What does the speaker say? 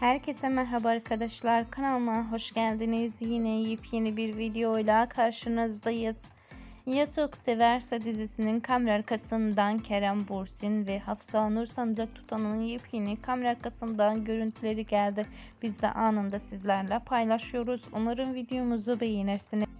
Herkese merhaba arkadaşlar. Kanalıma hoş geldiniz. Yine yepyeni bir videoyla karşınızdayız. Yatok Severse dizisinin kamera arkasından Kerem Bursin ve Hafsa Nur Sancak Tutan'ın yepyeni kamera arkasından görüntüleri geldi. Biz de anında sizlerle paylaşıyoruz. Umarım videomuzu beğenirsiniz.